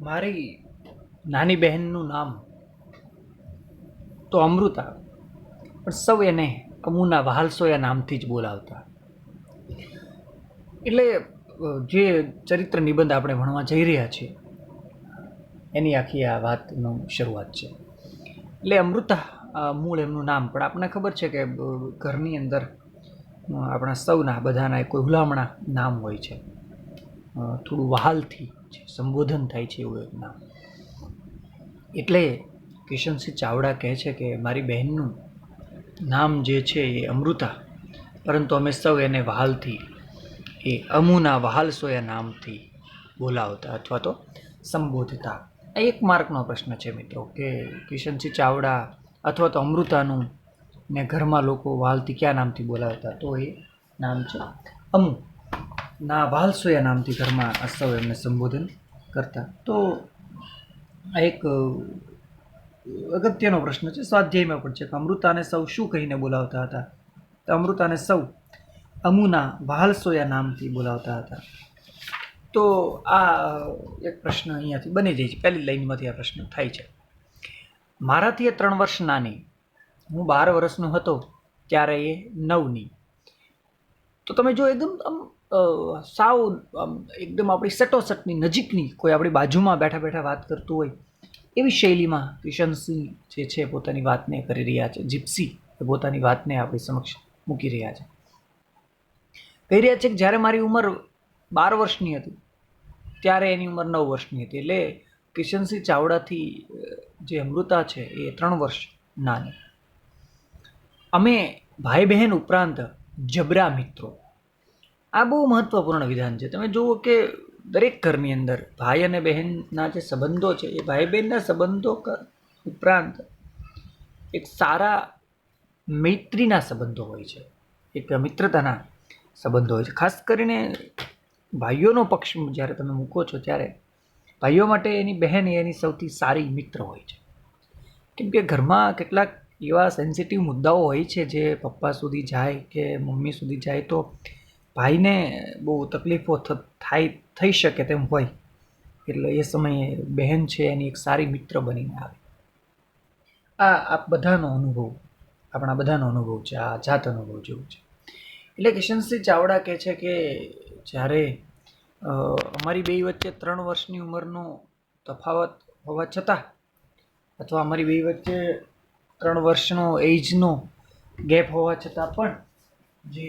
મારી નાની બહેનનું નામ તો અમૃતા, પણ સૌ એને અમુના વહાલસોયા નામથી જ બોલાવતા. એટલે જે ચરિત્ર નિબંધ આપણે ભણવા જઈ રહ્યા છીએ, એની આખી આ વાતનો શરૂઆત છે. એટલે અમૃતા મૂળ એમનું નામ, પણ આપણને ખબર છે કે ઘરની અંદર આપણા સૌના બધાના કોઈ હુલામણા નામ હોય છે. થોડું વહાલથી જે સંબોધન થાય છે એવું એક નામ. એટલે કિશનસિંહ ચાવડા કહે છે કે, મારી બહેનનું નામ જે છે એ અમૃતા, પરંતુ અમે સૌ એને વહાલથી, એ અમુના વહાલસોયા નામથી બોલાવતા અથવા તો સંબોધતા. આ એક માર્કનો પ્રશ્ન છે મિત્રો, કે કિશનસિંહ ચાવડા અથવા તો અમૃતાનું ને ઘરમાં લોકો વહાલથી કયા નામથી બોલાવતા? તો એ નામ છે અમુ. ના વહાલસોયા નામથી ઘરમાં સૌ એમને સંબોધન કરતા. તો આ એક અગત્યનો પ્રશ્ન છે. સ્વાધ્યાયમાં પણ છે કે અમૃતાને સૌ શું કહીને બોલાવતા હતા? તો અમૃતાને સૌ અમુના વહાલસોયા નામથી બોલાવતા હતા. તો આ એક પ્રશ્ન અહીંયાથી બની જાય છે. પહેલી લાઈનમાંથી આ પ્રશ્ન થાય છે. મારાથી એ ત્રણ વર્ષ નાની. હું બાર વર્ષનો હતો ત્યારે એ નવની. તો તમે જો એકદમ આમ સાવ એકદમ આપણી સટોસટની નજીકની કોઈ આપણી બાજુમાં બેઠા બેઠા વાત કરતું હોય, એવી શૈલીમાં કિશનસિંહ જે છે પોતાની વાતને કરી રહ્યા છે, જીપ્સી એ પોતાની વાતને આપણી સમક્ષ મૂકી રહ્યા છે. કહી રહ્યા છે કે જ્યારે મારી ઉંમર બાર વર્ષની હતી, ત્યારે એની ઉંમર નવ વર્ષની હતી, એટલે કિશનસિંહ ચાવડાથી જે અમૃતા છે એ ત્રણ વર્ષ નાની. અમે ભાઈ બહેન ઉપરાંત જબરા મિત્રો આ બહુ મહત્વપૂર્ણ વિધાન છે. તમે જુઓ કે દરેક ઘરની અંદર ભાઈ અને બહેનના જે સંબંધો છે, એ ભાઈ બહેનના સંબંધો ઉપરાંત એક સારા મૈત્રીના સંબંધો હોય છે, એક મિત્રતાના સંબંધો હોય છે. ખાસ કરીને ભાઈઓનો પક્ષ જ્યારે તમે મૂકો છો ત્યારે ભાઈઓ માટે એની બહેન એની સૌથી સારી મિત્ર હોય છે. કેમ કે ઘરમાં કેટલાક એવા સેન્સિટિવ મુદ્દાઓ હોય છે, જે પપ્પા સુધી જાય કે મમ્મી સુધી જાય તો ભાઈને બહુ તકલીફો થાય, થઈ શકે તેમ હોય. એટલે એ સમયે બહેન છે એની એક સારી મિત્ર બનીને આવે. આ આ બધાનો અનુભવ, આપણા બધાનો અનુભવ છે, આ જાત અનુભવ જેવું છે. એટલે કિશનસિંહ ચાવડા કહે છે કે જ્યારે અમારી બે વચ્ચે ત્રણ વર્ષની ઉંમરનો તફાવત હોવા છતાં, અથવા અમારી બે વચ્ચે ત્રણ વર્ષનો એજનો ગેપ હોવા છતાં પણ જે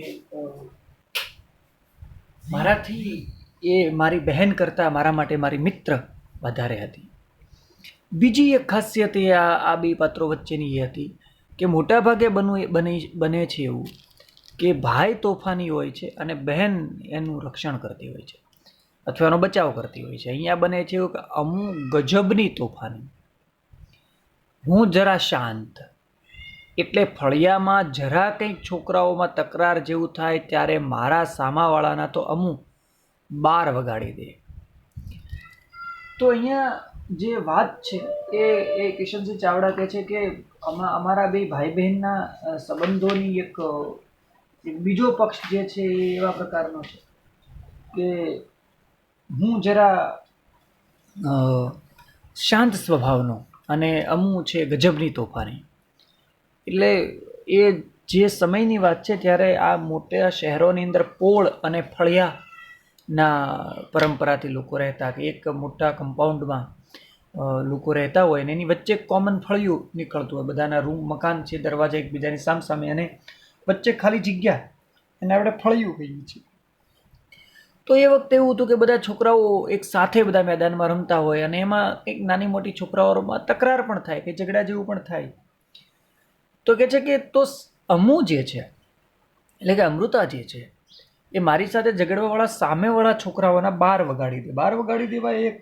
મારાથી એ મારી બહેન કરતાં મારા માટે મારી મિત્ર વધારે હતી. બીજી એક ખાસિયત એ આ આ બે પાત્રો વચ્ચેની એ હતી કે મોટાભાગે બનવું બને બને છે એવું કે ભાઈ તોફાની હોય છે અને બહેન એનું રક્ષણ કરતી હોય છે અથવા એનો બચાવ કરતી હોય છે. અહીંયા બને છે એવું કે અમુક ગજબની તોફાની. હું જરા શાંત એટલે ફળિયામાં જરા કંઈક છોકરાઓમાં તકરાર જેવું થાય ત્યારે મારા સામાવાળાના તો અમુક બાર વગાડી દે. તો અહીંયા જે વાત છે એ એ કિશનસિંહ ચાવડા કહે છે કે અમા, અમારા બે ભાઈ બહેનના સંબંધોની એક બીજો પક્ષ જે છે એ એવા પ્રકારનો છે કે હું જરા શાંત સ્વભાવનો અને અમુ છે ગજબની તોફાની. એટલે એ જે સમયની વાત છે, ત્યારે આ મોટા શહેરોની અંદર પોળ અને ફળિયાના પરંપરાથી લોકો રહેતા કે એક મોટા કમ્પાઉન્ડમાં લોકો રહેતા હોય અને એની વચ્ચે કોમન ફળિયું નીકળતું હોય. બધાના રૂમ મકાન છે, દરવાજા એકબીજાની સામસામે અને વચ્ચે ખાલી જગ્યા એને આપણે ફળિયું કહીએ છીએ. તો એ વખતે એવું હતું કે બધા છોકરાઓ એક સાથે બધા મેદાનમાં રમતા હોય અને એમાં એક નાની મોટી છોકરાઓમાં તકરાર પણ થાય કે ઝઘડા જેવું પણ થાય. તો કે છે કે તો અમુ જે છે, એટલે કે અમૃતા જે છે, એ મારી સાથે ઝઘડવાવાળા સામેવાળા છોકરાઓના બાર વગાડી દે. બાર વગાડી દેવા એક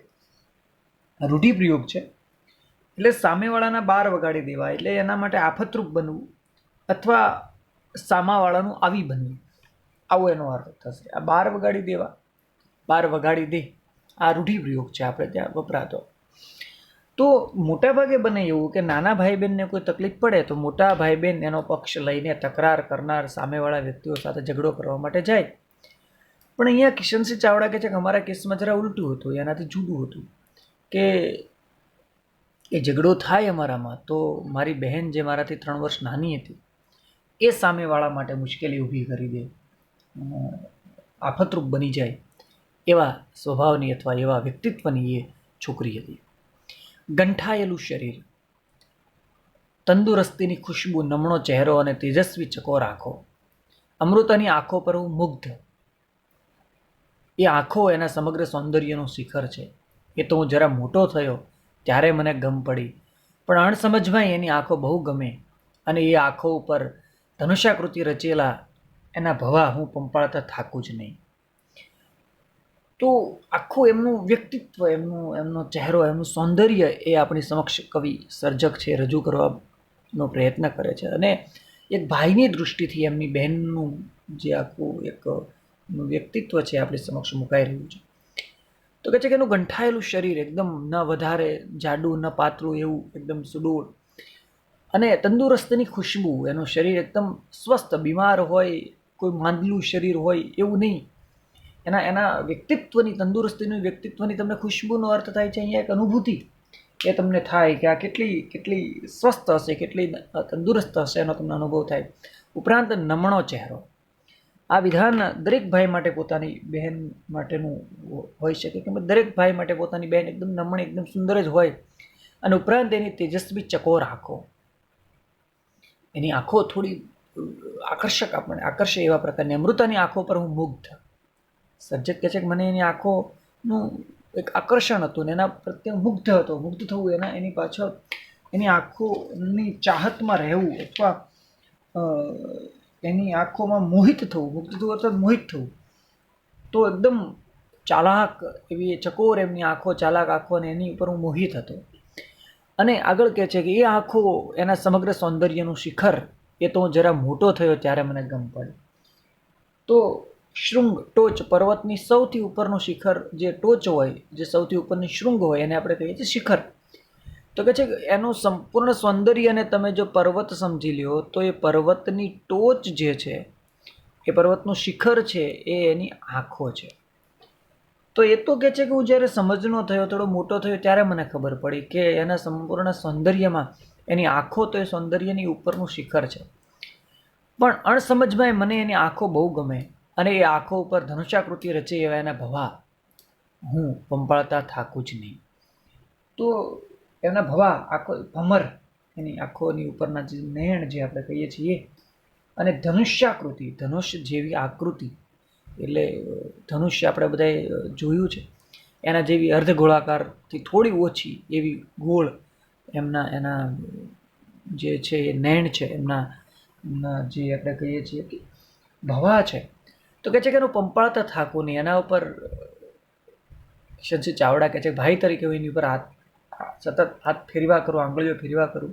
રૂઢિપ્રયોગ છે. એટલે સામેવાળાના બાર વગાડી દેવા, એટલે એના માટે આફતરૂપ બનવું અથવા સામાવાળાનું આવી બનવું. આવો એનો અર્થ થશે. આ બાર વગાડી દેવા, બાર વગાડી દે. આ રૂઢિપ્રયોગ છે આપણે ત્યાં વપરાતો. તો મોટાભાગે બને એવું કે નાના ભાઈ બહેનને કોઈ તકલીફ પડે તો મોટા ભાઈ બહેન એનો પક્ષ લઈને તકરાર કરનાર સામેવાળા વ્યક્તિઓ સાથે ઝઘડો કરવા માટે જાય. પણ અહીંયા કિશનસિંહ ચાવડા કહે છે કે અમારા કેસમાં જરા ઉલટું હતું, એનાથી જુદું હતું કે એ ઝઘડો થાય અમારામાં તો મારી બહેન જે મારાથી ત્રણ વર્ષ નાની હતી, એ સામેવાળા માટે મુશ્કેલી ઊભી કરી દે, આફતરૂપ બની જાય એવા સ્વભાવની અથવા એવા વ્યક્તિત્વની એ છોકરી હતી. ગંઠાયેલું શરીર. તંદુરસ્તીની ખુશ્બુ, નમણો ચહેરો અને તેજસ્વી ચકોર આંખો અમૃતાની આંખો પર હું મુગ્ધ. એ આંખો એના સમગ્ર સૌંદર્યનું શિખર છે. એ તો હું જરા મોટો થયો, ત્યારે મને ગમ પડી. પણ અણસમજમાં એની આંખો બહુ ગમે અને એ આંખો ઉપર ધનુષાકૃતિ રચેલા એના ભવા હું પંપાળતા થાકું જ નહીં. તો આખું એમનું વ્યક્તિત્વ, એમનું, એમનો ચહેરો, એમનું સૌંદર્ય એ આપણી સમક્ષ કવિ સર્જક છે, રજૂ કરવાનો પ્રયત્ન કરે છે. અને એક ભાઈની દૃષ્ટિથી એમની બહેનનું જે આખું એક વ્યક્તિત્વ છે આપણી સમક્ષ મુકાઈ રહ્યું છે. તો કહે છે કે એનું ગંઠાયેલું શરીર એકદમ ન વધારે જાડું, ન પાતળું એવું, એકદમ સુડોળ અને તંદુરસ્તની ખુશ્બુ. એનું શરીર એકદમ સ્વસ્થ, બીમાર હોય, કોઈ માંદલું શરીર હોય એવું નહીં. એના એના વ્યક્તિત્વની તંદુરસ્તીની વ્યક્તિત્વની તમને ખુશ્બુનો અર્થ થાય છે અહીંયા એક અનુભૂતિ એ તમને થાય કે આ કેટલી કેટલી સ્વસ્થ હશે, કેટલી તંદુરસ્ત હશે એનો તમને અનુભવ થાય. ઉપરાંત નમણો ચહેરો. આ વિધાન દરેક ભાઈ માટે પોતાની બહેન માટેનું હોઈ શકે કે દરેક ભાઈ માટે પોતાની બહેન એકદમ નમણી, એકદમ સુંદર જ હોય. અને ઉપરાંત એની તેજસ્વી ચકોર આંખો. એની આંખો થોડી આકર્ષક આપણને આકર્ષે એવા પ્રકારની. અમૃતાની આંખો પર હું મુગ્ધ. સર્જક કહે છે કે મને એની આંખોનું એક આકર્ષણ હતું ને એના પ્રત્યે મુગ્ધ હતો, મુગ્ધ થવું એના, એની પાછળ એની આંખોની ચાહતમાં રહેવું અથવા એની આંખોમાં મોહિત થવું, મુગ્ધ થવું અથવા મોહિત થવું. તો એકદમ ચાલાક એવી ચકોર એમની આંખો, ચાલાક આંખો અને એની ઉપર હું મોહિત હતો. અને આગળ કહે છે કે એ આંખો એના સમગ્ર સૌંદર્યનું શિખર, એ તો હું જરા મોટો થયો ત્યારે મને ગમ પડે. તો શૃંગ, ટોચ પર્વતની સૌથી ઉપરનું શિખર જે ટોચ હોય, જે સૌથી ઉપરની શૃંગ હોય એને આપણે કહીએ છીએ શિખર. તો કે છે એનું સંપૂર્ણ સૌંદર્યને તમે જો પર્વત સમજી લ્યો, તો એ પર્વતની ટોચ જે છે, એ પર્વતનું શિખર છે, એ એની આંખો છે. તો એ તો કહે છે કે હું જ્યારે સમજનો થયો, થોડો મોટો થયો, ત્યારે મને ખબર પડી કે એના સંપૂર્ણ સૌંદર્યમાં એની આંખો તો એ સૌંદર્યની ઉપરનું શિખર છે. પણ અણસમજમાં મને એની આંખો બહુ ગમે. અને એ આંખો ઉપર ધનુષાકૃતિ રચે એવા એના ભવા હું પંપાળતા થાકું જ નહીં. તો એમના ભવા આખો ભમર, એની આંખોની ઉપરના જે નયણ જે આપણે કહીએ છીએ, અને ધનુષ્યાકૃતિ, ધનુષ જેવી આકૃતિ, એટલે ધનુષ્ય આપણે બધાએ જોયું છે, એના જેવી અર્ધગોળાકારથી થોડી ઓછી એવી ગોળ એમના, એના જે છે એ નયણ છે એમના જે આપણે કહીએ છીએ કે ભવા છે તો કહે છે કે એનું પંપાળતા થાકું નહીં. એના ઉપર કિશનસિંહ ચાવડા કહે છે ભાઈ તરીકે હું એની ઉપર હાથ, સતત હાથ ફેરવા કરું, આંગળીઓ ફેરવા કરું.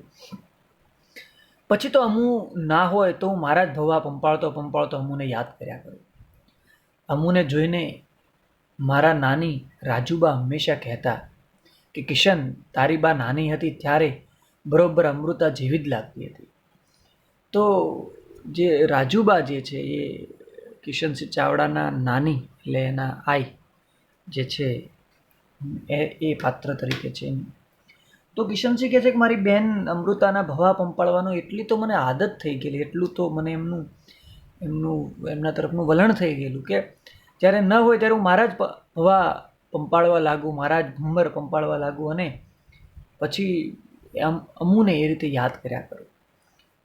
પછી તો અમુ ના હોય તો હું મારા જ ભવા પંપાળતો પંપાળતો અમુને યાદ કર્યા કરું. અમુને જોઈને મારા નાની રાજુબા હંમેશા કહેતા કે કિશન, તારી બા નાની હતી ત્યારે બરોબર અમૃતા જેવી જ લાગતી હતી. તો જે રાજુબા જે છે એ કિશનસિંહ ચાવડાના નાની, એટલે એના આઈ જે છે, એ એ પાત્ર તરીકે છે તો કિશનસિંહ કહે છે કે મારી બેન અમૃતાના ભવા પંપાળવાનો એટલી તો મને આદત થઈ ગયેલી, એટલું તો મને એમનું એમનું, એમના તરફનું વલણ થઈ ગયેલું કે જ્યારે ન હોય ત્યારે હું મારા જ ભવા પંપાળવા લાગુ, મારા જ ભૂમર પંપાળવા લાગુ અને પછી આમ અમુને એ રીતે યાદ કર્યા કરું.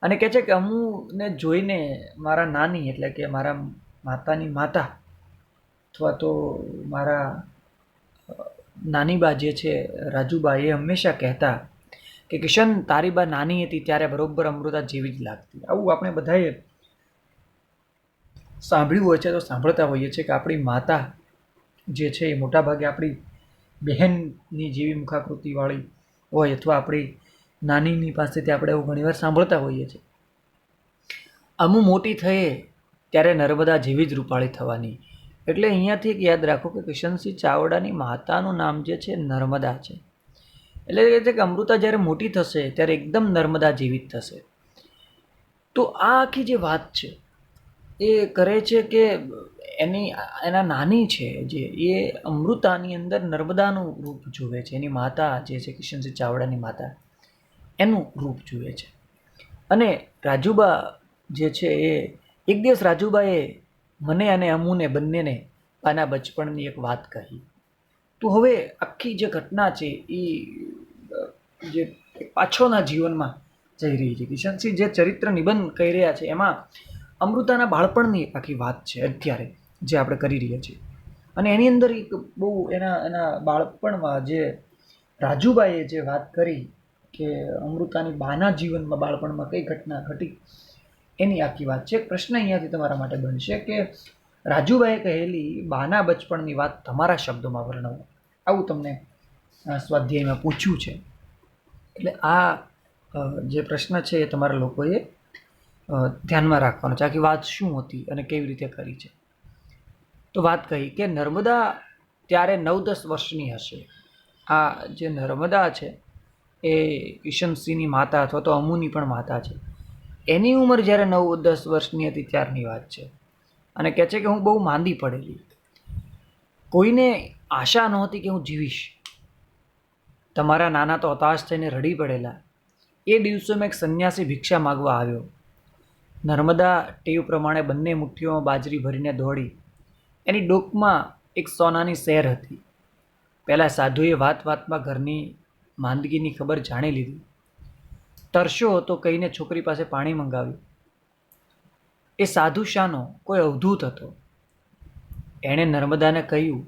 અને કહે છે કે અમુને જોઈને મારા નાની, એટલે કે મારા માતાની માતા અથવા તો મારા નાની બા જે છે રાજુબા એ હંમેશા કહેતા કે, કિશન, તારી બા નાની હતી ત્યારે બરોબર અમૃતા જેવી જ લાગતી. આવું આપણે બધાએ સાંભળ્યું હોય છે, તો સાંભળતા હોઈએ છીએ કે આપણી માતા જે છે, એ મોટાભાગે આપણી બહેનની જેવી મુખાકૃતિવાળી હોય અથવા આપણી નાનીની પાસેથી આપણે એવું ઘણીવાર સાંભળતા હોઈએ છીએ. અમુ મોટી થયે ત્યારે નર્મદા જેવી જ રૂપાળી થવાની. એટલે અહીંયાથી એક યાદ રાખો કે કિશનસિંહ ચાવડાની માતાનું નામ જે છે નર્મદા છે. એટલે એ છે કે અમૃતા જ્યારે મોટી થશે ત્યારે એકદમ નર્મદા જેવી જ થશે. તો આ આખી જે વાત છે, એ કરે છે કે એની એના નાની છે જે, એ અમૃતાની અંદર નર્મદાનું રૂપ જુએ છે. એની માતા જે છે કિશનસિંહ ચાવડાની માતા, એનું રૂપ જુએ છે. અને રાજુબા જે છે એ એક દિવસ રાજુબાએ મને અને અમુને બંનેને આના બચપણની એક વાત કહી. તો હવે આખી જે ઘટના છે એ જે પાછળના જીવનમાં જઈ રહી છે. કિશનસિંહ જે ચરિત્ર નિબંધ કહી રહ્યા છે, એમાં અમૃતાના બાળપણની આખી વાત છે અત્યારે જે આપણે કરી રહ્યા છીએ. અને એની અંદર એક બહુ એના એના બાળપણમાં જે રાજુબાઈએ જે વાત કરી કે અમૃતાની બાના જીવનમાં બાળપણમાં કઈ ઘટના ઘટી એની આખી વાત છે. પ્રશ્ન અહીંયાથી તમારા માટે બનશે કે રાજુભાઈએ કહેલી, બાના બચપણની વાત તમારા શબ્દોમાં વર્ણવો. આવું તમને સ્વાધ્યાયમાં પૂછ્યું છે. એટલે આ જે પ્રશ્ન છે એ તમારા લોકોએ ધ્યાનમાં રાખવાનો છે. આખી વાત શું હતી અને કેવી રીતે કરી છે? તો વાત કહી કે નર્મદા ત્યારે નવ દસ વર્ષની હશે. આ જે નર્મદા છે એ ઈશનસિંહની માતા અથવા તો અમુની પણ માતા છે. એની ઉંમર જ્યારે નવ, દસ વર્ષની હતી ત્યારની વાત છે. અને કહે છે કે હું બહુ માંદી પડેલી. કોઈને આશા નહોતી કે હું જીવીશ. તમારા નાના તો હતાશ થઈને રડી પડેલા. એ દિવસોમાં એક સંન્યાસી ભિક્ષા માગવા આવ્યો. નર્મદા ટેવ પ્રમાણે બંને મુઠ્ઠીઓમાં બાજરી ભરીને દોડી. એની ડોકમાં એક સોનાની શેર હતી. પહેલાં સાધુએ વાત વાતમાં ઘરની માંદગીની ખબર જાણી લીધી. તરસ્યો હતો કહીને છોકરી પાસે પાણી મંગાવ્યું. એ સાધુ શાનો કોઈ અવધૂત હતો. એણે નર્મદાને કહ્યું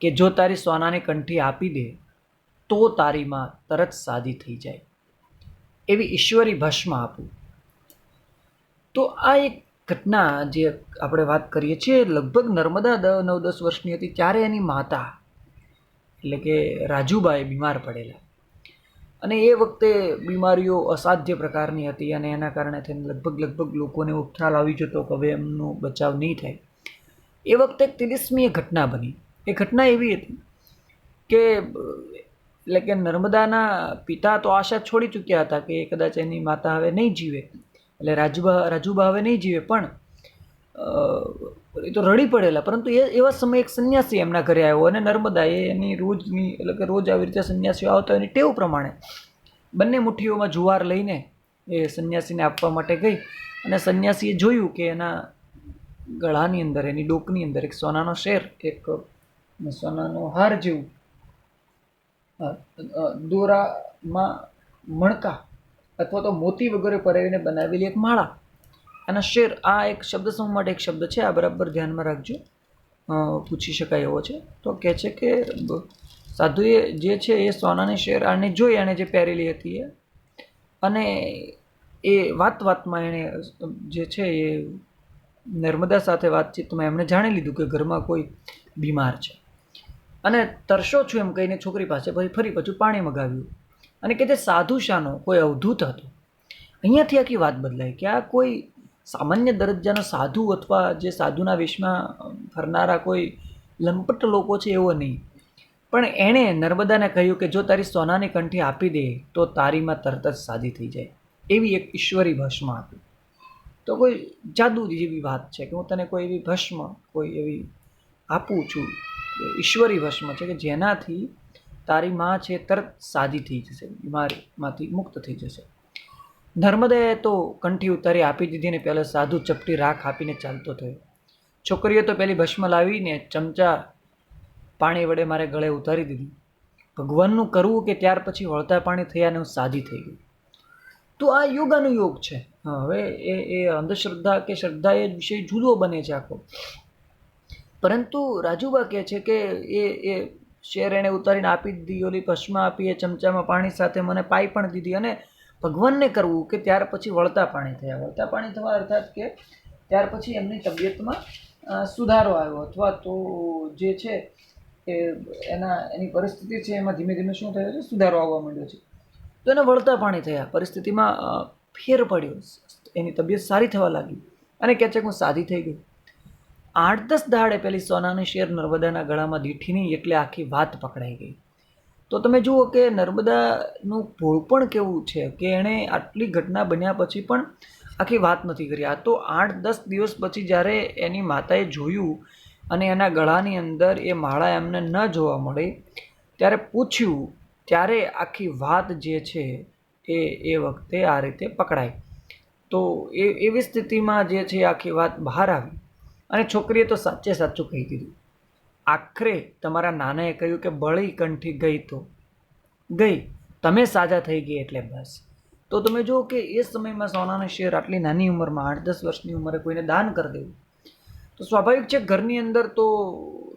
કે જો તારી સોનાની કંઠી આપી દે, તો તારી માં તરત સાદી થઈ જાય. એવી ઈશ્વરી ભસ્મ આપું. તો આ એક ઘટના જે આપણે વાત કરીએ છીએ, લગભગ નર્મદા દ નવ દસ વર્ષની હતી, ત્યારે એની માતા, એટલે કે રાજુબાએ બીમાર પડેલા. અને એ વખતે બીમારીઓ અસાધ્ય પ્રકારની હતી અને એના કારણે થઈને લગભગ લગભગ લોકોને એવો આવી જતો કે હવે એમનો બચાવ નહીં થાય. એ વખતે એક તિલિસ્મીય ઘટના બની. એ ઘટના એવી હતી કે, એટલે કે નર્મદાના પિતા તો આશા છોડી ચૂક્યા હતા કે કદાચ એની માતા હવે નહીં જીવે. એટલે રાજુબા રાજુબા હવે નહીં જીવે, પણ એ તો રડી પડેલા. પરંતુ એ, એવા સમયે એક સંન્યાસી એમના ઘરે આવ્યો અને નર્મદા એ એની રોજની, એટલે કે રોજ આવી રીતે સંન્યાસીઓ આવતા એની ટેવ પ્રમાણે બંને મુઠ્ઠીઓમાં જુવાર લઈને એ સંન્યાસીને આપવા માટે ગઈ અને સંન્યાસીએ જોયું કે એના ગળાની અંદર, એની ડોકની અંદર એક સોનાનો શેર, એક સોનાનો હાર જેવું દોરામાં મણકા અથવા તો મોતી વગેરે પરાવીને બનાવેલી એક માળા અને શેર, આ એક શબ્દ સમૂહ માટે એક શબ્દ છે, આ બરાબર ધ્યાનમાં રાખજો. પૂછી શકાય એવો છે. તો કહે છે કે સાધુએ જે છે એ સોનાની શેર આને જોઈ એણે જે પહેરેલી હતી એ. અને એ વાત વાતમાં એણે, જે છે એ નર્મદા સાથે વાતચીતમાં એમણે જાણી લીધું કે ઘરમાં કોઈ બીમાર છે. અને તરશો છું એમ કહીને છોકરી પાસે પછી ફરી પાછું પાણી મગાવ્યું. અને કે તે સાધુ શાનો કોઈ અવધૂત હતો. અહીંયાથી આખી વાત બદલાય કે આ કોઈ સામાન્ય દરજ્જાનો સાધુ અથવા જે સાધુના વેશમાં ફરનારા કોઈ લંપટ લોકો છે એવો નહીં. પણ એણે નર્મદાને કહ્યું કે જો તારી સોનાની કંઠી આપી દે, તો તારીમાં તરત જ સાદી થઈ જાય. એવી એક ઈશ્વરી ભસ્મ આપી. તો કોઈ જાદુ જેવી વાત છે કે હું તને કોઈ એવી ભસ્મ, કોઈ એવી આપું છું ઈશ્વરી ભસ્મ છે કે જેનાથી તારી માં છે તરત સાદી થઈ જશે, બીમારીમાંથી મુક્ત થઈ જશે. નર્મદાએ તો કંઠી ઉતારી આપી દીધી ને પહેલાં સાધુ ચપટી રાખ આપીને ચાલતો થયો. છોકરીએ તો પહેલી ભસ્મ લાવીને ચમચા પાણી વડે મારે ગળે ઉતારી દીધી. ભગવાનનું કરવું કે ત્યાર પછી વળતા પાણી થયા ને હું સાદી થઈ ગઈ તો આ યોગાનુયોગ છે. હવે એ એ અંધશ્રદ્ધા કે શ્રદ્ધા એ વિષય જુદો બને છે આખો. પરંતુ રાજુબા કહે છે કે એ એ શેર એણે ઉતારીને આપી દીધી, ઓલી ભસ્મ આપી, એ ચમચામાં પાણી સાથે મને પાઈ પણ દીધી અને ભગવાનને કરવું કે ત્યાર પછી વળતા પાણી થયા. વળતા પાણી થવા અર્થાત કે ત્યાર પછી એમની તબિયતમાં સુધારો આવ્યો. અથવા તો જે છે એ એના, એની પરિસ્થિતિ છે એમાં ધીમે ધીમે શું થયો છે? સુધારો આવવા માંડ્યો છે. તો એને વળતા પાણી થયા. પરિસ્થિતિમાં ફેર પડ્યો. એની તબિયત સારી થવા લાગી. અને કહે છે કે હું સાદી થઈ ગઈ. આઠ દસ દાડે પેલી સોનાની શેર નર્મદાના ગળામાં દીઠીની એટલે આખી વાત પકડાઈ ગઈ. તો તમે જુઓ કે નર્મદાનું ભોળપણ કેવું છે કે એણે આટલી ઘટના બન્યા પછી પણ આખી વાત નથી કરી. આ તો આઠ, દસ દિવસ પછી જ્યારે એની માતાએ જોયું અને એના ગળાની અંદર એ માળા એમને ન જોવા મળી, ત્યારે પૂછ્યું, ત્યારે આખી વાત જે છે એ એ વખતે આ રીતે પકડાય તો એ, એવી સ્થિતિમાં જે છે આખી વાત બહાર આવી અને છોકરીએ તો સાચે સાચું કહી દીધું. આખરે તમારા નાનાએ કહ્યું કે બળી કંઠી ગઈ તો. ગઈ. તમે સાજા થઈ ગઈ એટલે બસ. તો તમે જુઓ કે એ સમયમાં સોનાના શેર આટલી નાની ઉંમરમાં આઠ દસ વર્ષની ઉંમરે કોઈને દાન કરી દેવું. તો સ્વાભાવિક છે ઘરની અંદર તો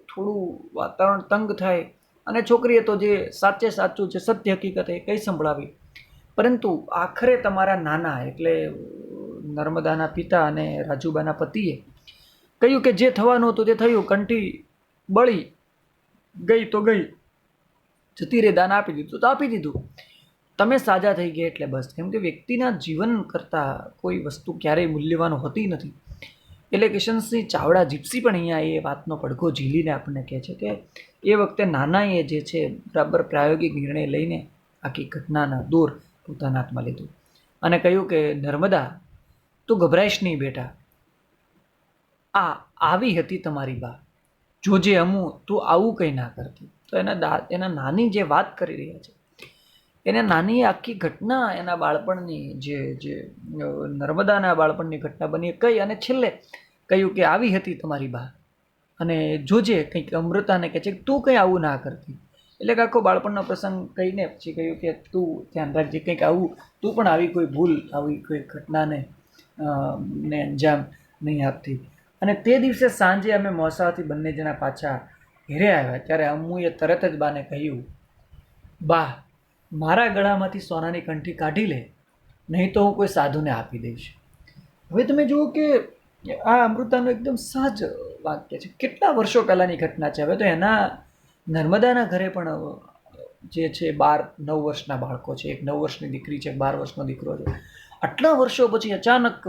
થોડું વાતાવરણ તંગ થાય અને છોકરીએ તો જે સાચે સાચું છે સત્ય હકીકત એ કંઈ સંભળાવી. પરંતુ આખરે તમારા નાના એટલે નર્મદાના પિતા અને રાજુબાના પતિએ કહ્યું કે જે થવાનું હતું તે થયું, કંઠી બળી ગઈ તો ગઈ. જતી રે દાન આપી દીધું તો આપી દીધું. તમે સાજા થઈ ગયા એટલે બસ. કેમ કે વ્યક્તિના જીવન કરતાં કોઈ વસ્તુ ક્યારેય મૂલ્યવાન હોતી નથી. એટલે કિશનસિંહ ચાવડા જીપ્સી પણ અહીંયા એ વાતનો પડઘો ઝીલીને આપણને કહે છે કે એ વખતે નાનાએ જે છે, બરાબર પ્રાયોગિક નિર્ણય લઈને આખી ઘટનાના દૂર પોતાના હાથમાં લીધું. અને કહ્યું કે, નર્મદા, તું ગભરાઈશ નહીં બેટા. આ આવી હતી તમારી બા. જોજે અમુ તું આવું કંઈ ના કરતી, તો એના દા, એના નાની જે વાત કરી રહ્યા છે, એને નાની આખી ઘટના એના બાળપણની જે જે નર્મદાના બાળપણની ઘટના બની, કઈ અને છેલ્લે કહ્યું કે આવી હતી તમારી બા. અને જોજે કંઈક અમૃતાને કહે છે તું કંઈ આવું ના કરતી, એટલે કે આખો બાળપણનો પ્રસંગ કહીને પછી કહ્યું કે તું ધ્યાન રાખજે, કંઈક આવું, તું પણ આવી કોઈ ભૂલ, આવી કોઈ ઘટનાને ને અંજામ નહીં આપતી. અને તે દિવસે સાંજે અમે મોસાથી બંને જણા પાછા ઘેરે આવ્યા. ત્યારે અમ્મુએ તરત જ બાને કહ્યું, બા, મારા ગળામાંથી સોનાની કંઠી કાઢી લે, નહીં તો હું કોઈ સાધુને આપી દઈશ. હવે તમે જુઓ કે આ અમૃતાનું એકદમ સહજ વાક્ય છે. કેટલા વર્ષો પહેલાંની ઘટના છે. હવે તો એના નર્મદાના ઘરે પણ જે છે, બાર, નવ વર્ષના બાળકો છે. એક નવ વર્ષની દીકરી છે બાર વર્ષનો દીકરો છે. આટલા વર્ષો પછી અચાનક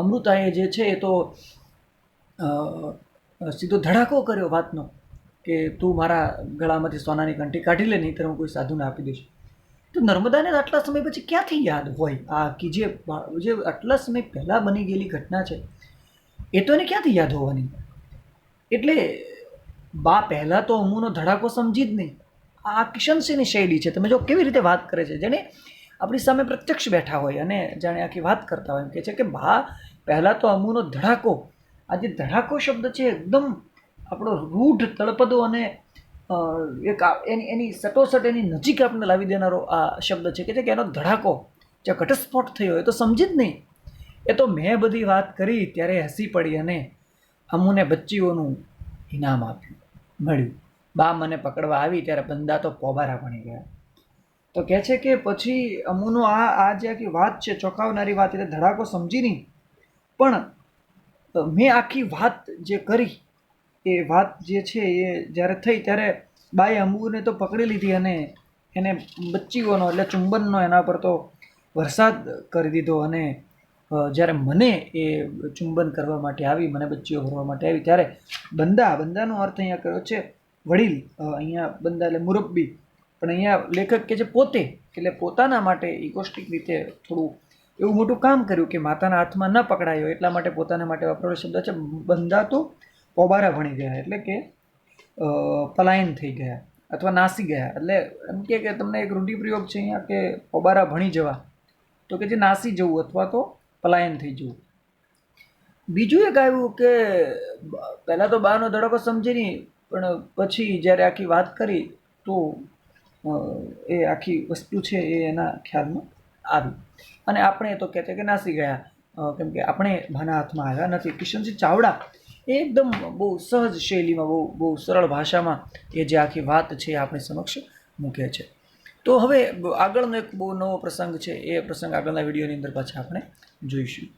અમૃતાએ જે છે એ તો સીધો ધડાકો કર્યો વાતનો કે તું મારા ગળામાંથી સોનાની કંઠી કાઢી લે નહીં તો હું કોઈ સાધુને આપી દઈશ. તો નર્મદાને આટલા સમય પછી ક્યાંથી યાદ હોય? આ કે જે જે આટલા સમય પહેલાં બની ગયેલી ઘટના છે, એ તો એને ક્યાંથી યાદ હોવાની? એટલે બા, પહેલાં તો અમુનો ધડાકો સમજી જ નહીં. આ કિશનસિંહની શૈલી છે. તમે જો કેવી રીતે વાત કરે છે? જેને આપણી સામે પ્રત્યક્ષ બેઠા હોય અને જાણે આખી વાત કરતા હોય એમ કહે છે કે બા, પહેલાં તો અમુનો ધડાકો આ જે ધડાકો શબ્દ છે, એકદમ આપણો રૂઢ તળપદો અને એક એની એની સટોસટ એની નજીક આપણને લાવી દેનારો આ શબ્દ છે કે કે એનો ધડાકો જે ઘટસ્ફોટ થયો એ તો સમજી જ નહીં. એ તો મેં બધી વાત કરી, ત્યારે હસી પડી અને અમુને બચ્ચીઓનું ઇનામ આપ્યું, મળ્યું. બા મને પકડવા આવી, ત્યારે બંદા તો પોબારા ભણી ગયા. તો કહે છે કે પછી અમુનો આ આ જે આખી વાત છે, ચોંકાવનારી વાત એટલે ધડાકો સમજી નહીં. પણ મેં આખી વાત જે કરી, એ વાત જે છે એ જ્યારે થઈ ત્યારે બાએ અંબુને તો પકડી લીધી અને એને બચ્ચીઓનો એટલે ચુંબનનો એના પર તો વરસાદ કરી દીધો અને જ્યારે મને એ ચુંબન કરવા માટે આવી, મને બચ્ચીઓ ભરવા માટે આવી, ત્યારે બંદા, બંદાનો અર્થ અહીંયા કર્યો છે, વડીલ અહીંયા બંદા એટલે મુરબ્બી, પણ અહીંયા લેખક કે છે પોતે, એટલે પોતાના માટે ઇકોસ્ટિક રીતે થોડું એવું મોટું કામ કર્યું કે માતાના હાથમાં ન પકડાયો. એટલા માટે પોતાના માટે વાપરેલો શબ્દ છે બંદા તો પોબારા ભણી ગયા, એટલે કે પલાયન થઈ ગયા અથવા નાસી ગયા. એટલે એમ કે તમને એક રૂઢિપ્રયોગ છે અહીંયા કે પોબારા ભણી જવા. તો કે જે નાસી જવું અથવા તો પલાયન થઈ જવું. બીજું એક આવ્યું કે, પહેલાં તો બાનો ધડકો સમજી નહીં, પણ પછી જ્યારે આખી વાત કરી તો એ આખી વસ્તુ છે એ એના ખ્યાલમાં આવી. અને આપણે તો કહેતે કે નાસી ગયા. કેમ કે આપણે ભાના હાથમાં આવ્યા નથી. કિશનસિંહ ચાવડા એ એકદમ બહુ સહજ શૈલીમાં, બહુ બહુ સરળ ભાષામાં એ જે આખી વાત છે એ આપણી સમક્ષ મૂકે છે. તો હવે આગળનો એક બહુ નવો પ્રસંગ છે. એ પ્રસંગ આગળના વિડીયોની અંદર પાછા આપણે જોઈશું.